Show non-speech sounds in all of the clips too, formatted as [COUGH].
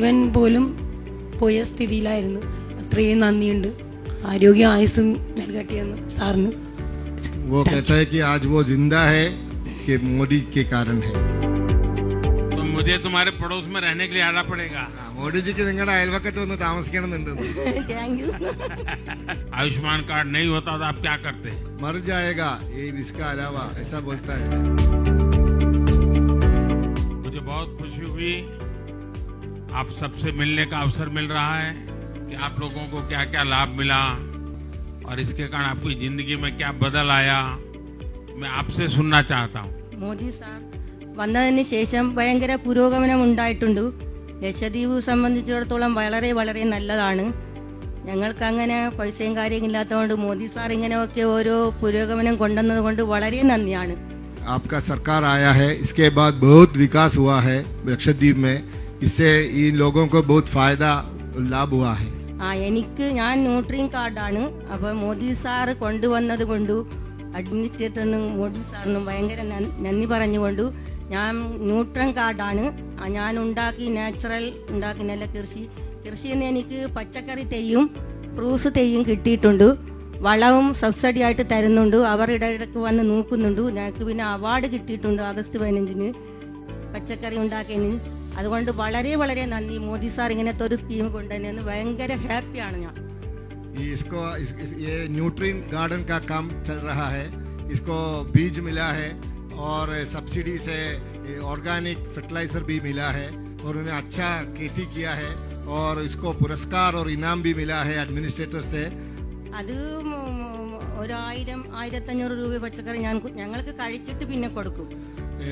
ജീവൻ പോലും പോയ സ്ഥിതിയിലായിരുന്നു അത്രയും നന്ദിയുണ്ട് ആരോഗ്യ ആയുസ്സും നൽകട്ടെ എന്ന് സാറിന് वो कहता है कि आज वो जिंदा है कि मोदी के कारण है तो मुझे तुम्हारे पड़ोस में रहने के लिए आना पड़ेगा ആ, മോഡിജിക്ക് നിങ്ങളുടെ അയൽവക്കത്ത് വന്ന് താമസിക്കണമെന്നുണ്ട് താങ്ക് യു आयुष्मान कार्ड नहीं होता तो आप क्या करते मर जाएगा ये इसका अलावा ऐसा बोलता है मुझे बहुत खुशी हुई आप सबसे मिलने का अवसर मिल रहा है कि आप लोगों को क्या क्या लाभ मिला और इसके कारण आपकी जिंदगी में क्या बदल आया मैं आपसे सुनना चाहता हूँ മോദി സാർ വന്നതിന് ശേഷം ഭയങ്കര പുരോഗമനം ഉണ്ടായിട്ടുണ്ട് ലക്ഷദ്വീപ് സംബന്ധിച്ചിടത്തോളം വളരെ വളരെ നല്ലതാണ് ഞങ്ങൾക്ക് അങ്ങനെ പൈസയും കാര്യം ഇല്ലാത്തതുകൊണ്ട് മോദി സാർ ഇങ്ങനെയൊക്കെ ഓരോ പുരോഗമനം കൊണ്ടുവന്നത് കൊണ്ട് വളരെ നന്ദിയാണ് आपका सरकार आया है इसके बाद बहुत विकास हुआ है लक्षद्वीप में इससे इन लोगों को बहुत फायदा लाभ हुआ है ആ എനിക്ക് ഞാൻ ന്യൂട്രീൻ കാർഡാണ് അപ്പോൾ മോദി സാർ കൊണ്ടുവന്നത് കൊണ്ടു അഡ്മിനിസ്ട്രേറ്ററിനും മോദി സാറിനും ഭയങ്കര നന്ദി- നന്ദി പറഞ്ഞുകൊണ്ട് ഞാൻ ന്യൂട്രൻ കാർഡാണ് ആ, ഞാൻ ഉണ്ടാക്കി നാച്ചുറൽ ഉണ്ടാക്കി നല്ല കൃഷി കൃഷിയിൽ നിന്ന് എനിക്ക് പച്ചക്കറി തെയ്യും ഫ്രൂട്ട്സ് തെയ്യും കിട്ടിയിട്ടുണ്ട് വളവും സബ്സിഡി ആയിട്ട് തരുന്നുണ്ട് അവർ ഇടയിടയ്ക്ക് വന്ന് നോക്കുന്നുണ്ട് ഞങ്ങൾക്ക് പിന്നെ അവാർഡ് കിട്ടിയിട്ടുണ്ട് ആഗസ്റ്റ് പതിനഞ്ചിന് പച്ചക്കറി ഉണ്ടാക്കിയതിന് അതുകൊണ്ട് വളരെ വളരെ നന്ദി മോദി സാർ ഇങ്ങനത്തെ ഒരു സ്കീം കൊണ്ടുവന്നെന്ന് ഭയങ്കര ഹാപ്പിയാണ് ഞാൻ ये इसको इस, इस, ये न्यूट्रीन गार्डन का काम चल रहा है इसको बीज मिला है और सब्सिडी से ऑर्गेनिक फर्टिलाइजर भी मिला है और उन्हें अच्छा खेती किया है और इसको पुरस्कार और इनाम भी मिला है एडमिनिस्ट्रेटर से അത് മ- മ- ഒരായിരം ആയിരത്തഞ്ഞൂറ് രൂപ പച്ചക്കറി ഞാൻ കു- ഞങ്ങൾക്ക് കഴിച്ചിട്ട് പിന്നെ കൊടുക്കും ए,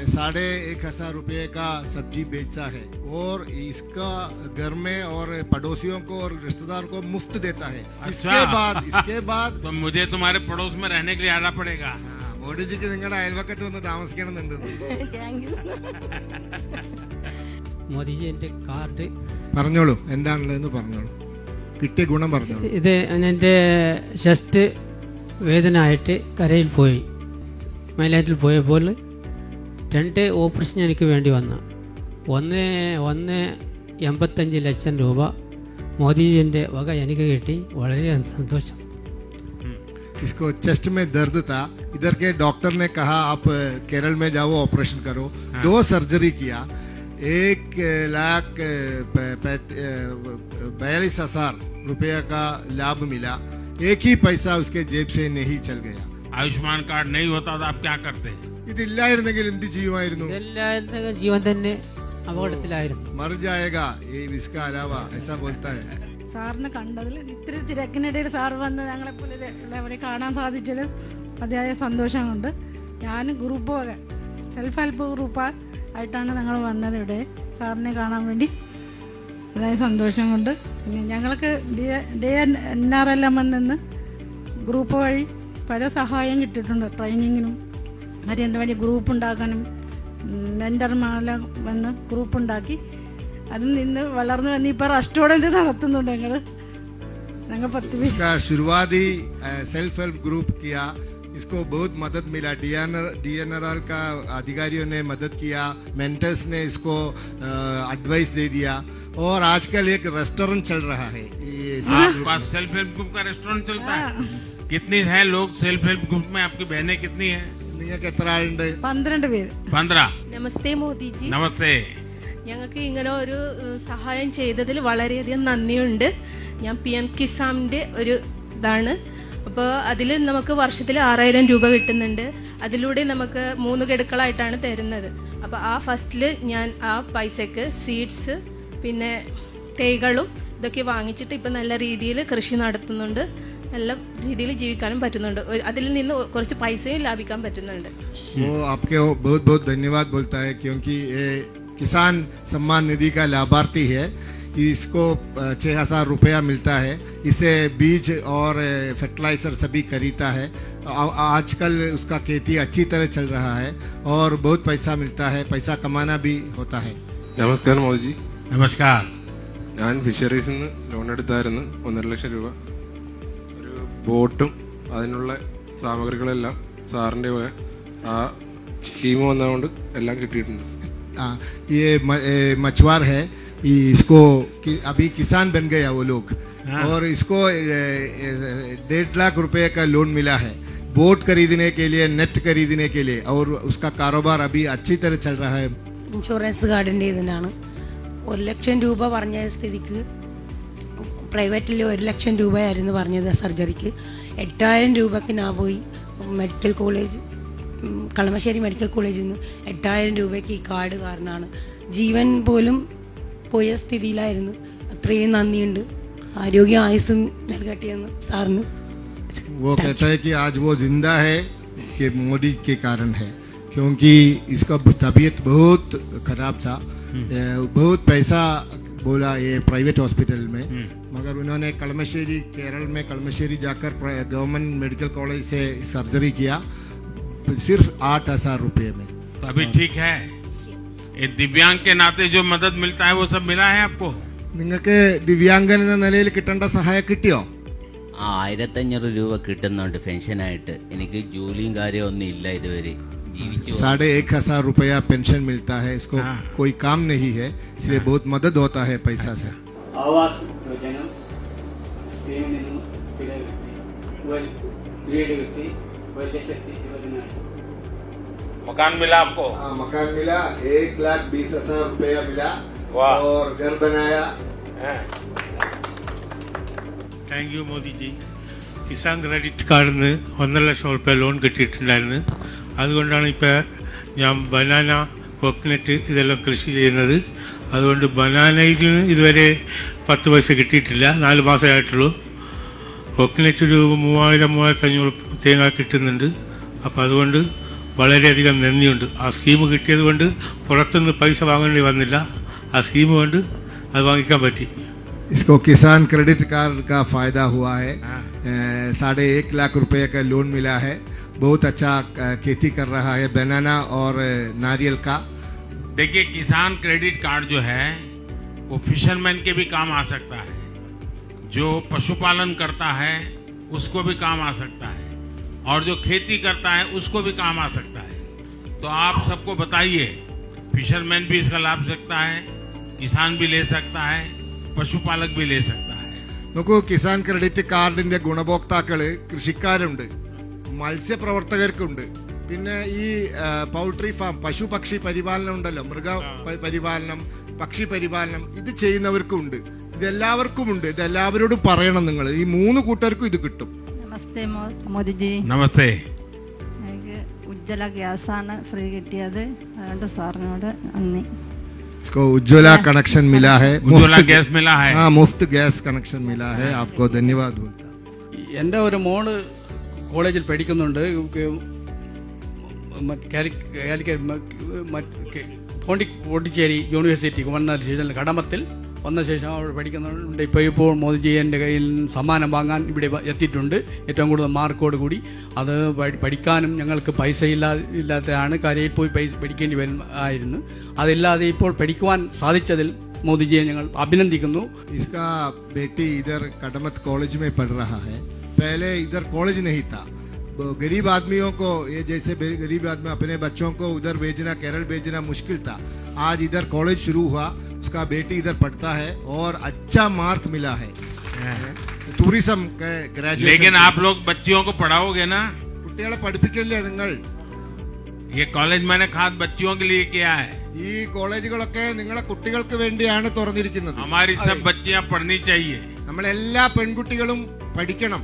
साढ़े एक हजार रुपये का सब्जी बेचता है और इसका घर में और पड़ोसियों को और रिश्तेदारों को मुफ्त देता है इसके अच्छा। बाद इसके [LAUGHS] बाद तो मुझे तुम्हारे पड़ोस में रहने के लिए आना पड़ेगा ആ, മോഡിജിക്ക് നിങ്ങളുടെ അയൽവക്കത്ത് വന്ന് താമസിക്കണമെന്നുണ്ട് താങ്ക് യു മോദിജി എൻ്റെ കാർഡ് പറഞ്ഞോളൂ എന്താണുള്ളതെന്ന് പറഞ്ഞോളൂ കിട്ടിയ ഗുണം പറഞ്ഞോളൂ ഇത് എൻ്റെ ചെസ്റ്റ് വേദന ആയിട്ട് കരയിൽ പോയി മൈലാറ്റിൽ പോയപ്പോൾ രണ്ട് ഓപ്പറേഷൻ എനിക്ക് വേണ്ടി വന്നു ഒന്ന് ഒന്ന് എൺപത്തഞ്ച് ലക്ഷം രൂപ മോദിജിൻ്റെ വക എനിക്ക് കിട്ടി വളരെ സന്തോഷം इसको चेस्ट में दर्द था इधर के डॉक्टर ने कहा आप अ, केरल में जाओ ऑपरेशन करो दो सर्जरी किया एक अ, लाख अ, प- पैत- अ, बयालीस हजार रुपये का लाभ मिला एक ही पैसा उसके जेब से नहीं चल गया आयुष्मान कार्ड नहीं होता तो आप क्या करते ഇതില്ലായിരുന്നെങ്കിൽ എന്ത് ചെയ്യുമായിരുന്നു? ഇതെല്ലാം ജീവൻ തന്നെ അപകടത്തിലായിരുന്നു. മർ ഈ വിസ്ക അലാവ ഐസാ ബോൽത്താ സാറിനെ കണ്ടതിൽ ഇത്തിരി തിരക്കിനിടയിൽ സാർ വന്ന് ഞങ്ങളെ പോലെ ഉള്ളവരെ കാണാൻ സാധിച്ചതിൽ അതിയായ സന്തോഷമുണ്ട്. ഞാൻ ഗ്രൂപ്പ് വക സെൽഫ് ഹെൽപ്പ് ഗ്രൂപ്പ് ആയിട്ടാണ് ഞങ്ങൾ വന്നത് ഇവിടെ. സാറിനെ കാണാൻ വേണ്ടി അതിയായ സന്തോഷമുണ്ട്. പിന്നെ ഞങ്ങൾക്ക് D N R L M നിന്ന് ഗ്രൂപ്പ് വഴി പല സഹായം കിട്ടിയിട്ടുണ്ട്. ട്രെയിനിങ്ങിനും മറ്റേ എന്താ വേണ്ടി ഗ്രൂപ്പ് ഉണ്ടാക്കാനും മെൻറ്റർമാരെല്ലാം വന്ന് ഗ്രൂപ്പ് ഉണ്ടാക്കി അതിൽ നിന്ന് വളർന്നു വന്ന് ഇപ്പോൾ റെസ്റ്റോറൻറ്റ് നടത്തുന്നുണ്ട് ഞങ്ങൾ ഞങ്ങൾ പത്ത് പേര് इसका शुरुआती सेल्फ हेल्प ग्रुप किया इसको बहुत मदद मिला डीएनआर डीएनआरएल का अधिकारियों ने मदद किया मेंटर्स ने इसको एडवाइस दे दिया और आजकल एक रेस्टोरेंट चल रहा है ये आपके पास सेल्फ हेल्प ग्रुप का रेस्टोरेंट चलता है कितनी है लोग सेल्फ हेल्प ग्रुप में आपकी बहनें कितनी है നിങ്ങൾക്ക് എത്ര ആളുണ്ട്? പന്ത്രണ്ട് പേര്. പന്ത്ര നമസ്തേ മോദിജി. നമസ്തേ. ഞങ്ങൾക്ക് ഇങ്ങനെ ഒരു സഹായം ചെയ്തതിൽ വളരെയധികം നന്ദിയുണ്ട്. ഞാൻ പി എം കിസാമിന്റെ ഒരു ഇതാണ്. അപ്പോൾ അതിൽ നമുക്ക് വർഷത്തിൽ ആറായിരം രൂപ കിട്ടുന്നുണ്ട്. അതിലൂടെ നമുക്ക് മൂന്ന് ഗഡുക്കളായിട്ടാണ് തരുന്നത്. അപ്പോൾ ആ ഫസ്റ്റിൽ ഞാൻ ആ പൈസക്ക് സീഡ്സ് പിന്നെ തൈകളും ഇതൊക്കെ വാങ്ങിച്ചിട്ട് ഇപ്പം നല്ല രീതിയിൽ കൃഷി നടത്തുന്നുണ്ട്. നല്ല രീതിയിൽ ജീവിക്കാനും പറ്റുന്നുണ്ട് ഒരു- അതിൽ നിന്ന് കുറച്ച് പൈസയും ലാഭിക്കാൻ പറ്റുന്നുണ്ട് वो आपके बहुत बहुत धन्यवाद बोलता है क्योंकि ये किसान सम्मान निधि का लाभार्थी है इसको छः हजार रुपया मिलता है इसे बीज और फर्टिलाइजर सभी खरीदता है आ- आजकल उसका खेती अच्छी तरह चल रहा है और बहुत पैसा मिलता है पैसा कमाना भी होता है നമസ്കാരം മോദിജി नमस्कार ഞാൻ ഫിഷറീസിൽ നിന്ന് ലോൺ എടുത്തായിരുന്നു ഒന്നര ലക്ഷം രൂപ ഒരു ബോട്ടും അതിനുള്ള സാമഗ്രികളെല്ലാം സാറിൻ്റെ വക ആ സ്കീം വന്നതുകൊണ്ട് എല്ലാം കിട്ടിയിട്ടുണ്ട് आ, ये म- ए, मछुआर है ये इसको कि, अभी किसान बन गया वो लोग और इसको ए, ए, डेढ़ लाख रुपए का लोन मिला है बोट खरीदने के लिए नेट खरीदने के लिए और उसका कारोबार अभी अच्छी तरह चल रहा है ഇൻഷുറൻസ് കാർഡിൻ്റെ ഇതിനാണ് ഒരു ലക്ഷം രൂപ പറഞ്ഞ സ്ഥിതിക്ക് പ്രൈവറ്റിൽ ഒരു ലക്ഷം രൂപയായിരുന്നു പറഞ്ഞത് സർജറിക്ക് എട്ടായിരം രൂപക്ക് ഞാൻ പോയി മെഡിക്കൽ കോളേജ് ഉം, കളമശ്ശേരി മെഡിക്കൽ കോളേജിൽ നിന്ന് എട്ടായിരം രൂപയ്ക്ക് ഈ കാർഡ് കാരണമാണ് ജീവൻ പോലും പോയ സ്ഥിതിയിലായിരുന്നു അത്രയും നന്ദിയുണ്ട് ആരോഗ്യ ആയുസ്സും നൽകട്ടെയെന്ന് സാറിന് वो कहता है कि आज वो जिंदा है कि मोदी के कारण है क्योंकि इसका तबीयत बहुत खराब था ए, बहुत पैसा बोला ये प्राइवेट हॉस्पिटल में मगर उन्होंने कलमश्शेरी केरल में कलमश्शेरी जाकर प्र- गवर्नमेंट मेडिकल कॉलेज से सर्जरी किया सिर्फ आठ हजार रुपये में तो अभी ठीक है ये दिव्यांग के नाते जो मदद मिलता है वो सब मिला है आपको നിങ്ങൾക്ക് ദിവ്യാംഗൻ എന്ന നിലയിൽ കിട്ടേണ്ട സഹായം കിട്ടിയോ ആ ആയിരത്തഞ്ഞൂറ് രൂപ കിട്ടുന്നുണ്ട് പെൻഷനായിട്ട് എനിക്ക് ജോലിയും കാര്യമൊന്നും ഇല്ല ഇതുവരെ ജീവിച്ചു साढ़े एक हजार रुपया पेंशन मिलता है इसको हाँ। कोई काम नहीं है इसलिए बहुत मदद होता है पैसा से ആവാസ് യോജന സ്കീമിൽ നിന്നും പിഴ കിട്ടി ഒരു വീട് കിട്ടി ഒരു ലക്ഷത്തി ഇരുപതിനായിരം मकान मिला आपको हाँ, मकान मिला एक लाख बीस हजार रुपया मिला वाह। और घर बनाया thank you Modiji Kisan credit കാർഡിൽ നിന്ന് ഒന്നര ലക്ഷം റുപ്യ ലോൺ കിട്ടിയിട്ടുണ്ടായിരുന്നു അതുകൊണ്ടാണ് ഇപ്പോൾ ഞാൻ ബനാന കോക്കനട്ട് ഇതെല്ലാം കൃഷി ചെയ്യുന്നത്. അതുകൊണ്ട് ബനാനയിൽ ഇതുവരെ പത്ത് പൈസ കിട്ടിയിട്ടില്ല. നാല് മാസമായിട്ടുള്ളൂ കോക്കനറ്റ് ഒരു മൂവായിരം മൂവായിരത്തഞ്ഞൂറ് തേങ്ങ കിട്ടുന്നുണ്ട്. അപ്പോൾ അതുകൊണ്ട് വളരെയധികം നന്ദിയുണ്ട്. ആ സ്കീം കിട്ടിയത് കൊണ്ട് പുറത്തുനിന്ന് പൈസ വാങ്ങേണ്ടി വന്നില്ല. ആ സ്കീം കൊണ്ട് അത് വാങ്ങിക്കാൻ പറ്റി. इसको किसान क्रेडिट कार्ड का फ़ायदा हुआ है। साढ़े एक लाख रुपए का लोन मिला है। बहुत अच्छा खेती कर रहा है बनाना और नारियल का। देखिए किसान क्रेडिट कार्ड जो है वो फिशरमैन के भी काम आ सकता है। जो पशुपालन करता है उसको भी काम आ सकता है। और जो खेती करता है उसको भी काम आ सकता है। तो आप सबको बताइए फिशरमैन भी इसका लाभ सकता है किसान भी ले सकता है। पशुपालक भी ले सकता है നോക്കൂ കിസാൻ ക്രെഡിറ്റ് കാർഡിന്റെ ഗുണഭോക്താക്കള് കൃഷിക്കാരുണ്ട് മത്സ്യപ്രവർത്തകർക്കുണ്ട് പിന്നെ ഈ ആ, പൗൾട്രി ഫാം പശു പക്ഷി പരിപാലനം ഉണ്ടല്ലോ മൃഗ പ- പരിപാലനം പക്ഷി പരിപാലനം ഇത് ചെയ്യുന്നവർക്കും ഉണ്ട് ഇതെല്ലാവർക്കും ഉണ്ട് ഇതെല്ലാവരോടും പറയണം നിങ്ങൾ ഈ മൂന്ന് കൂട്ടർക്കും ഇത് കിട്ടും നമസ്തേ മോ- മോദിജി नमस्ते എനിക്ക് ഉജ്ജ്വല ഗ്യാസാണ് ഫ്രീ കിട്ടിയത് അതുകൊണ്ട് സാറിനോട് നന്ദി इसको उज्ज्वला कनेक्शन मिला है उज्ज्वला मुफ्त- गैस मिला है हाँ मुफ्त गैस कनेक्शन मिला है आपको धन्यवाद बोलता എൻ്റെ ഒരു മോള് കോളേജിൽ പഠിക്കുന്നുണ്ട് ക- മ- കാലി- കാലിക്കറ്റ് മ- മറ്റ് കെ- പോണ്ടി പോണ്ടിച്ചേരി യൂണിവേഴ്സിറ്റി വന്ന ശേഷം കടമത്തിൽ വന്ന ശേഷം അവിടെ പഠിക്കുന്നുണ്ട് ഇപ്പോൾ ഇപ്പോൾ മോദിജി എൻ്റെ കയ്യിൽ സമ്മാനം വാങ്ങാൻ ഇവിടെ വ- എത്തിയിട്ടുണ്ട് ഏറ്റവും കൂടുതൽ മാർക്കോട് കൂടി അത് പഠി- പഠിക്കാനും ഞങ്ങൾക്ക് പൈസ ഇല്ലാ ഇല്ലാത്തതാണ് കരയിൽ പോയി പൈസ പഠിക്കേണ്ടി വരും ആയിരുന്നു അതില്ലാതെ ഇപ്പോൾ പഠിക്കുവാൻ സാധിച്ചതിൽ മോദിജിയെ ഞങ്ങൾ അഭിനന്ദിക്കുന്നു इसका बेटी इधर कदमत कॉलेज में पढ़ रहा है पहले इधर कॉलेज नहीं था वो गरीब आदमियों को ये जैसे बे- गरीब आदमी अपने बच्चों को उधर भेजना केरल भेजना मुश्किल था आज इधर कॉलेज शुरू हुआ उसका बेटी इधर पढ़ता है और अच्छा मार्क मिला है ടൂറിസം लेकिन आप लोग बच्चियों को पढ़ाओगे ना കുട്ടികളെ പഠിപ്പിക്കില്ലേ നിങ്ങൾ ये कॉलेज मैंने खास बच्चियों के लिए किया है ഈ കോളേജുകളൊക്കെ നിങ്ങളെ കുട്ടികൾക്ക് വേണ്ടിയാണ് തുറന്നിരിക്കുന്നത് हमारी सब बच्चियां पढ़नी चाहिए നമ്മളെല്ലാ പെൺകുട്ടികളും പഠിക്കണം